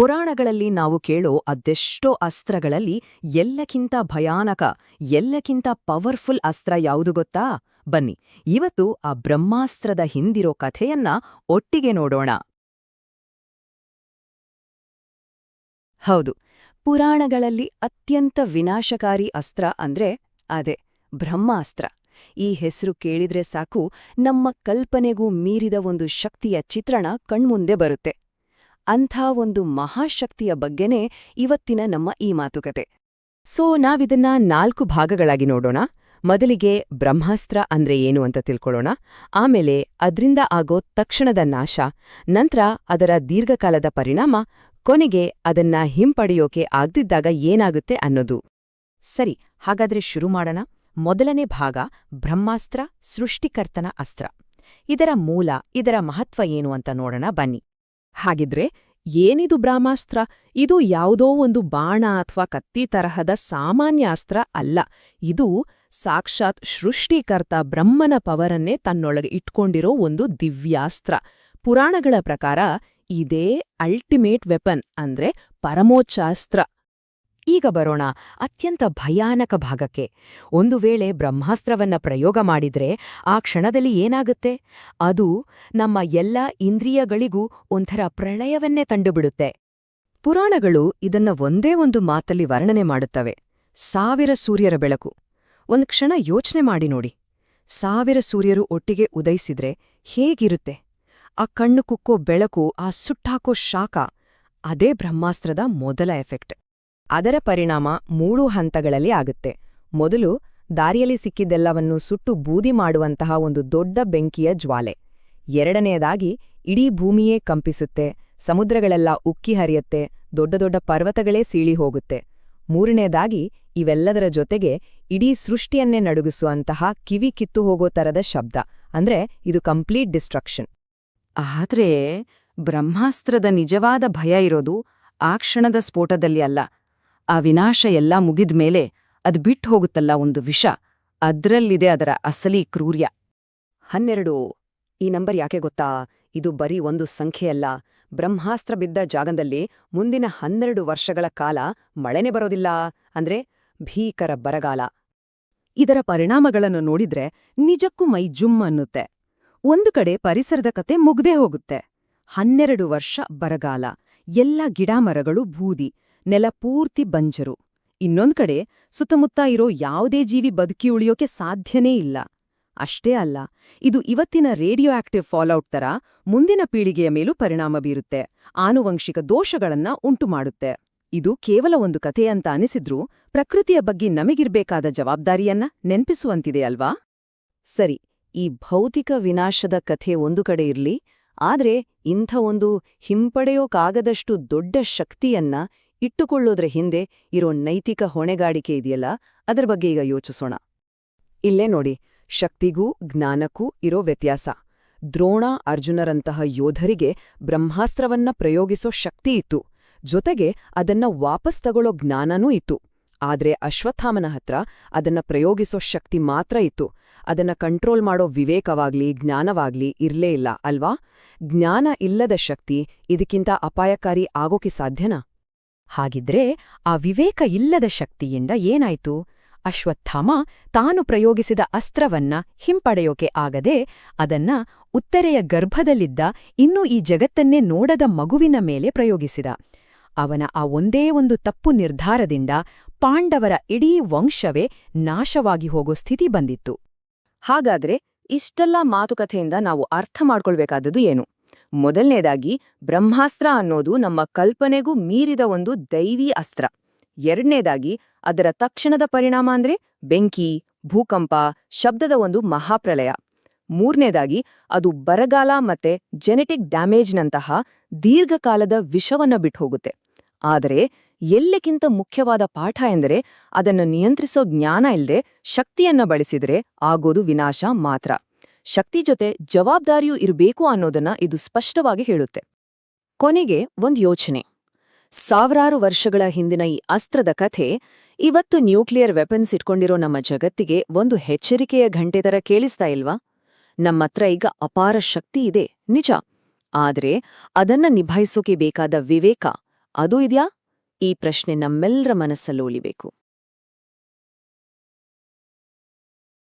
ಪುರಾಣಗಳಲ್ಲಿ ನಾವು ಕೇಳೋ ಅದೆಷ್ಟೋ ಅಸ್ತ್ರಗಳಲ್ಲಿ ಎಲ್ಲಕ್ಕಿಂತ ಭಯಾನಕ, ಎಲ್ಲಕ್ಕಿಂತ ಪವರ್ಫುಲ್ ಅಸ್ತ್ರ ಯಾವುದು ಗೊತ್ತಾ? ಬನ್ನಿ, ಇವತ್ತು ಆ ಬ್ರಹ್ಮಾಸ್ತ್ರದ ಹಿಂದಿರೋ ಕಥೆಯನ್ನ ಒಟ್ಟಿಗೆ ನೋಡೋಣ. ಹೌದು, ಪುರಾಣಗಳಲ್ಲಿ ಅತ್ಯಂತ ವಿನಾಶಕಾರಿ ಅಸ್ತ್ರ ಅಂದ್ರೆ ಅದೇ, ಬ್ರಹ್ಮಾಸ್ತ್ರ. ಈ ಹೆಸರು ಕೇಳಿದ್ರೆ ಸಾಕು, ನಮ್ಮ ಕಲ್ಪನೆಗೂ ಮೀರಿದ ಒಂದು ಶಕ್ತಿಯ ಚಿತ್ರಣ ಕಣ್ಮುಂದೆ ಬರುತ್ತೆ. ಅಂಥ ಒಂದು ಮಹಾಶಕ್ತಿಯ ಬಗ್ಗೆನೇ ಇವತ್ತಿನ ನಮ್ಮ ಈ ಮಾತುಕತೆ. ಸೊ, ನಾವಿದನ್ನ ನಾಲ್ಕು ಭಾಗಗಳಾಗಿ ನೋಡೋಣ. ಮೊದಲಿಗೆ ಬ್ರಹ್ಮಾಸ್ತ್ರ ಅಂದ್ರೆ ಏನು ಅಂತ ತಿಳ್ಕೊಳ್ಳೋಣ. ಆಮೇಲೆ ಅದರಿಂದ ಆಗೋ ತಕ್ಷಣದ ನಾಶ, ನಂತರ ಅದರ ದೀರ್ಘಕಾಲದ ಪರಿಣಾಮ, ಕೊನೆಗೆ ಅದನ್ನ ಹಿಂಪಡೆಯೋಕೆ ಆಗ್ದಿದ್ದಾಗ ಏನಾಗುತ್ತೆ ಅನ್ನೋದು. ಸರಿ, ಹಾಗಾದ್ರೆ ಶುರು ಮಾಡೋಣ. ಮೊದಲನೇ ಭಾಗ, ಬ್ರಹ್ಮಾಸ್ತ್ರ ಸೃಷ್ಟಿಕರ್ತನ ಅಸ್ತ್ರ. ಇದರ ಮೂಲ, ಇದರ ಮಹತ್ವ ಏನು ಅಂತ ನೋಡೋಣ ಬನ್ನಿ. ಹಾಗಿದ್ರೆ ಏನಿದು ಬ್ರಹ್ಮಾಸ್ತ್ರ? ಇದು ಯಾವುದೋ ಒಂದು ಬಾಣ ಅಥವಾ ಕತ್ತಿ ತರಹದ ಸಾಮಾನ್ಯ ಅಸ್ತ್ರ ಅಲ್ಲ. ಇದು ಸಾಕ್ಷಾತ್ ಸೃಷ್ಟಿಕರ್ತ ಬ್ರಹ್ಮನ ಪವರನ್ನೇ ತನ್ನೊಳಗೆ ಇಟ್ಕೊಂಡಿರೋ ಒಂದು ದಿವ್ಯಾಸ್ತ್ರ. ಪುರಾಣಗಳ ಪ್ರಕಾರ ಇದೇ ಅಲ್ಟಿಮೇಟ್ ವೆಪನ್ ಅಂದ್ರೆ ಪರಮೋಚ್ಚಾಸ್ತ್ರ ಈಗ ಬರೋಣ ಅತ್ಯಂತ ಭಯಾನಕ ಭಾಗಕ್ಕೆ. ಒಂದು ವೇಳೆ ಬ್ರಹ್ಮಾಸ್ತ್ರವನ್ನ ಪ್ರಯೋಗ ಮಾಡಿದ್ರೆ ಆ ಕ್ಷಣದಲ್ಲಿ ಏನಾಗುತ್ತೆ? ಅದು ನಮ್ಮ ಎಲ್ಲ ಇಂದ್ರಿಯಗಳಿಗೂ ಒಂಥರ ಪ್ರಳಯವನ್ನೇ ತಂಡುಬಿಡುತ್ತೆ ಪುರಾಣಗಳು ಇದನ್ನ ಒಂದೇ ಒಂದು ಮಾತಲ್ಲಿ ವರ್ಣನೆ ಮಾಡುತ್ತವೆ. ಸಾವಿರ ಸೂರ್ಯರ ಬೆಳಕು. ಒಂದು ಕ್ಷಣ ಯೋಚನೆ ಮಾಡಿ ನೋಡಿ. ಸಾವಿರ ಸೂರ್ಯರು ಒಟ್ಟಿಗೆ ಉದಯಿಸಿದ್ರೆ ಹೇಗಿರುತ್ತೆ? ಆ ಕಣ್ಣು ಕುಕ್ಕೋ ಬೆಳಕು, ಆ ಸುಟ್ಟಾಕೋ ಶಾಖ, ಅದೇ ಬ್ರಹ್ಮಾಸ್ತ್ರದ ಮೊದಲ ಎಫೆಕ್ಟ್. ಅದರ ಪರಿಣಾಮ ಮೂರು ಹಂತಗಳಲ್ಲಿ ಆಗುತ್ತೆ. ಮೊದಲು ದಾರಿಯಲ್ಲಿ ಸಿಕ್ಕಿದ್ದೆಲ್ಲವನ್ನು ಸುಟ್ಟು ಬೂದಿ ಮಾಡುವಂತಹ ಒಂದು ದೊಡ್ಡ ಬೆಂಕಿಯ ಜ್ವಾಲೆ. ಎರಡನೆಯದಾಗಿ ಇಡೀ ಭೂಮಿಯೇ ಕಂಪಿಸುತ್ತೆ, ಸಮುದ್ರಗಳೆಲ್ಲ ಉಕ್ಕಿ ಹರಿಯುತ್ತೆ, ದೊಡ್ಡ ದೊಡ್ಡ ಪರ್ವತಗಳೇ ಸೀಳಿ ಹೋಗುತ್ತೆ. ಮೂರನೇದಾಗಿ ಇವೆಲ್ಲದರ ಜೊತೆಗೆ ಇಡೀ ಸೃಷ್ಟಿಯನ್ನೇ ನಡುಗಿಸುವಂತಹ ಕಿವಿ ಕಿತ್ತು ಹೋಗೋ ತರದ ಶಬ್ದ, ಅಂದ್ರೆ ಇದು ಕಂಪ್ಲೀಟ್ ಡಿಸ್ಟ್ರಕ್ಷನ್. ಆದ್ರೆ ಬ್ರಹ್ಮಾಸ್ತ್ರದ ನಿಜವಾದ ಭಯ ಇರೋದು ಆ ಕ್ಷಣದ ಸ್ಫೋಟದಲ್ಲಿ ಅಲ್ಲ. ಆ ವಿನಾಶ ಎಲ್ಲ ಮುಗಿದ್ಮೇಲೆ ಅದ್ ಬಿಟ್ಟು ಹೋಗುತ್ತಲ್ಲ ಒಂದು ವಿಷ, ಅದ್ರಲ್ಲಿದೆ ಅದರ ಅಸಲಿ ಕ್ರೂರ್ಯ. ಹನ್ನೆರಡು, ಈ ನಂಬರ್ ಯಾಕೆ ಗೊತ್ತಾ? ಇದು ಬರೀ ಒಂದು ಸಂಖ್ಯೆಯಲ್ಲ. ಬ್ರಹ್ಮಾಸ್ತ್ರ ಬಿದ್ದ ಜಾಗದಲ್ಲಿ ಮುಂದಿನ ಹನ್ನೆರಡು ವರ್ಷಗಳ ಕಾಲ ಮಳೆನೆ ಬರೋದಿಲ್ಲ. ಅಂದ್ರೆ ಭೀಕರ ಬರಗಾಲ. ಇದರ ಪರಿಣಾಮಗಳನ್ನು ನೋಡಿದ್ರೆ ನಿಜಕ್ಕೂ ಮೈ ಜುಮ್ ಅನ್ನುತ್ತೆ. ಒಂದು ಕಡೆ ಪರಿಸರದ ಕತೆ ಮುಗ್ದೇ ಹೋಗುತ್ತೆ. ಹನ್ನೆರಡು ವರ್ಷ ಬರಗಾಲ. ಎಲ್ಲ ಗಿಡಮರಗಳು ಬೂದಿ. ನೆಲ ಪೂರ್ತಿ ಬಂಜರು. ಇನ್ನೊಂದ್ ಕಡೆ ಸುತ್ತಮುತ್ತ ಇರೋ ಯಾವುದೇ ಜೀವಿ ಬದುಕಿ ಉಳಿಯೋಕೆ ಸಾಧ್ಯನೇ ಇಲ್ಲ. ಅಷ್ಟೇ ಅಲ್ಲ, ಇದು ಇವತ್ತಿನ ರೇಡಿಯೋ ಆಕ್ಟಿವ್ ಫಾಲೌಟ್ ತರ ಮುಂದಿನ ಪೀಳಿಗೆಯ ಮೇಲೂ ಪರಿಣಾಮ ಬೀರುತ್ತೆ. ಆನುವಂಶಿಕ ದೋಷಗಳನ್ನ ಉಂಟುಮಾಡುತ್ತೆ ಇದು ಕೇವಲ ಒಂದು ಕಥೆ ಅಂತ ಅನಿಸಿದ್ರೂ ಪ್ರಕೃತಿಯ ಬಗ್ಗೆ ನಮಗಿರ್ಬೇಕಾದ ಜವಾಬ್ದಾರಿಯನ್ನ ನೆನ್ಪಿಸುವಂತಿದೆ ಅಲ್ವಾ? ಸರಿ, ಈ ಭೌತಿಕ ವಿನಾಶದ ಕಥೆ ಒಂದು ಕಡೆ ಇರ್ಲಿ, ಆದ್ರೆ ಇಂಥ ಒಂದು ಹಿಂಪಡೆಯೋಕಾಗದಷ್ಟು ದೊಡ್ಡ ಶಕ್ತಿಯನ್ನ ಇಟ್ಟುಕೊಳ್ಳೋದ್ರ ಹಿಂದೆ ಇರೋ ನೈತಿಕ ಹೊಣೆಗಾಡಿಕೆ ಇದೆಯಲ್ಲ, ಅದರ ಬಗ್ಗೆ ಈಗ ಯೋಚಿಸೋಣ. ಇಲ್ಲೇ ನೋಡಿ, ಶಕ್ತಿಗೂ ಜ್ಞಾನಕ್ಕೂ ಇರೋ ವ್ಯತ್ಯಾಸ. ದ್ರೋಣ ಅರ್ಜುನರಂತಹ ಯೋಧರಿಗೆ ಬ್ರಹ್ಮಾಸ್ತ್ರವನ್ನ ಪ್ರಯೋಗಿಸೋ ಶಕ್ತಿ ಇತ್ತು. ಜೊತೆಗೆ ಅದನ್ನ ವಾಪಸ್ ತಗೊಳ್ಳೋ ಜ್ಞಾನನೂ ಇತ್ತು. ಆದ್ರೆ ಅಶ್ವತ್ಥಾಮನ ಹತ್ರ ಅದನ್ನ ಪ್ರಯೋಗಿಸೋ ಶಕ್ತಿ ಮಾತ್ರ ಇತ್ತು. ಅದನ್ನ ಕಂಟ್ರೋಲ್ ಮಾಡೋ ವಿವೇಕವಾಗ್ಲಿ, ಜ್ಞಾನವಾಗ್ಲಿ ಇರ್ಲೇ ಇಲ್ಲ, ಅಲ್ವಾ? ಜ್ಞಾನ ಇಲ್ಲದ ಶಕ್ತಿ ಇದಕ್ಕಿಂತ ಅಪಾಯಕಾರಿ ಆಗೋಕೆ ಸಾಧ್ಯನಾ? ಹಾಗಿದ್ರೆ ಆ ವಿವೇಕ ಇಲ್ಲದ ಶಕ್ತಿಯಿಂದ ಏನಾಯ್ತು? ಅಶ್ವತ್ಥಾಮ ತಾನು ಪ್ರಯೋಗಿಸಿದ ಅಸ್ತ್ರವನ್ನ ಹಿಂಪಡೆಯೋಕೆ ಆಗದೆ ಅದನ್ನ ಉತ್ತರೆಯ ಗರ್ಭದಲ್ಲಿದ್ದ ಇನ್ನೂ ಈ ಜಗತ್ತನ್ನೇ ನೋಡದ ಮಗುವಿನ ಮೇಲೆ ಪ್ರಯೋಗಿಸಿದ. ಅವನ ಆ ಒಂದೇ ಒಂದು ತಪ್ಪು ನಿರ್ಧಾರದಿಂದ ಪಾಂಡವರ ಇಡೀ ವಂಶವೇ ನಾಶವಾಗಿ ಹೋಗೋ ಸ್ಥಿತಿ ಬಂದಿತ್ತು. ಹಾಗಾದ್ರೆ ಇಷ್ಟೆಲ್ಲ ಮಾತುಕಥೆಯಿಂದ ನಾವು ಅರ್ಥ ಮಾಡ್ಕೊಳ್ಬೇಕಾದದ್ದು ಏನು? ಮೊದಲನೇದಾಗಿ, ಬ್ರಹ್ಮಾಸ್ತ್ರ ಅನ್ನೋದು ನಮ್ಮ ಕಲ್ಪನೆಗೂ ಮೀರಿದ ಒಂದು ದೈವಿ ಅಸ್ತ್ರ. ಎರಡನೇದಾಗಿ, ಅದರ ತಕ್ಷಣದ ಪರಿಣಾಮ ಅಂದ್ರೆ ಬೆಂಕಿ, ಭೂಕಂಪ, ಶಬ್ದದ ಒಂದು ಮಹಾಪ್ರಲಯ ಮೂರನೇದಾಗಿ, ಅದು ಬರಗಾಲ ಮತ್ತೆ ಜೆನೆಟಿಕ್ ಡ್ಯಾಮೇಜ್ನಂತಹ ದೀರ್ಘಕಾಲದ ವಿಷವನ್ನ ಬಿಟ್ಹೋಗುತ್ತೆ. ಆದರೆ, ಎಲ್ಲಕ್ಕಿಂತ ಮುಖ್ಯವಾದ ಪಾಠ ಎಂದರೆ ಅದನ್ನು ನಿಯಂತ್ರಿಸೋ ಜ್ಞಾನ ಇಲ್ಲದೆ ಶಕ್ತಿಯನ್ನ ಬಳಸಿದ್ರೆ ಆಗೋದು ವಿನಾಶ ಮಾತ್ರ. ಶಕ್ತಿ ಜೊತೆ ಜವಾಬ್ದಾರಿಯೂ ಇರಬೇಕು ಅನ್ನೋದನ್ನ ಇದು ಸ್ಪಷ್ಟವಾಗಿ ಹೇಳುತ್ತೆ. ಕೊನೆಗೆ ಒಂದ್ ಯೋಚನೆ. ಸಾವಿರಾರು ವರ್ಷಗಳ ಹಿಂದಿನ ಈ ಅಸ್ತ್ರದ ಕಥೆ, ಇವತ್ತು ನ್ಯೂಕ್ಲಿಯರ್ ವೆಪನ್ಸ್ ಇಟ್ಕೊಂಡಿರೋ ನಮ್ಮ ಜಗತ್ತಿಗೆ ಒಂದು ಎಚ್ಚರಿಕೆಯ ಘಂಟೆ ತರ ಕೇಳಿಸ್ತಾ ಇಲ್ವಾ? ನಮ್ಮತ್ರ ಈಗ ಅಪಾರ ಶಕ್ತಿ ಇದೆ, ನಿಜ. ಆದ್ರೆ ಅದನ್ನ ನಿಭಾಯಿಸೋಕೆ ಬೇಕಾದ ವಿವೇಕ, ಅದು ಇದ್ಯಾ? ಈ ಪ್ರಶ್ನೆ ನಮ್ಮೆಲ್ಲರ ಮನಸ್ಸಲ್ಲೂ ಉಳಿಬೇಕು.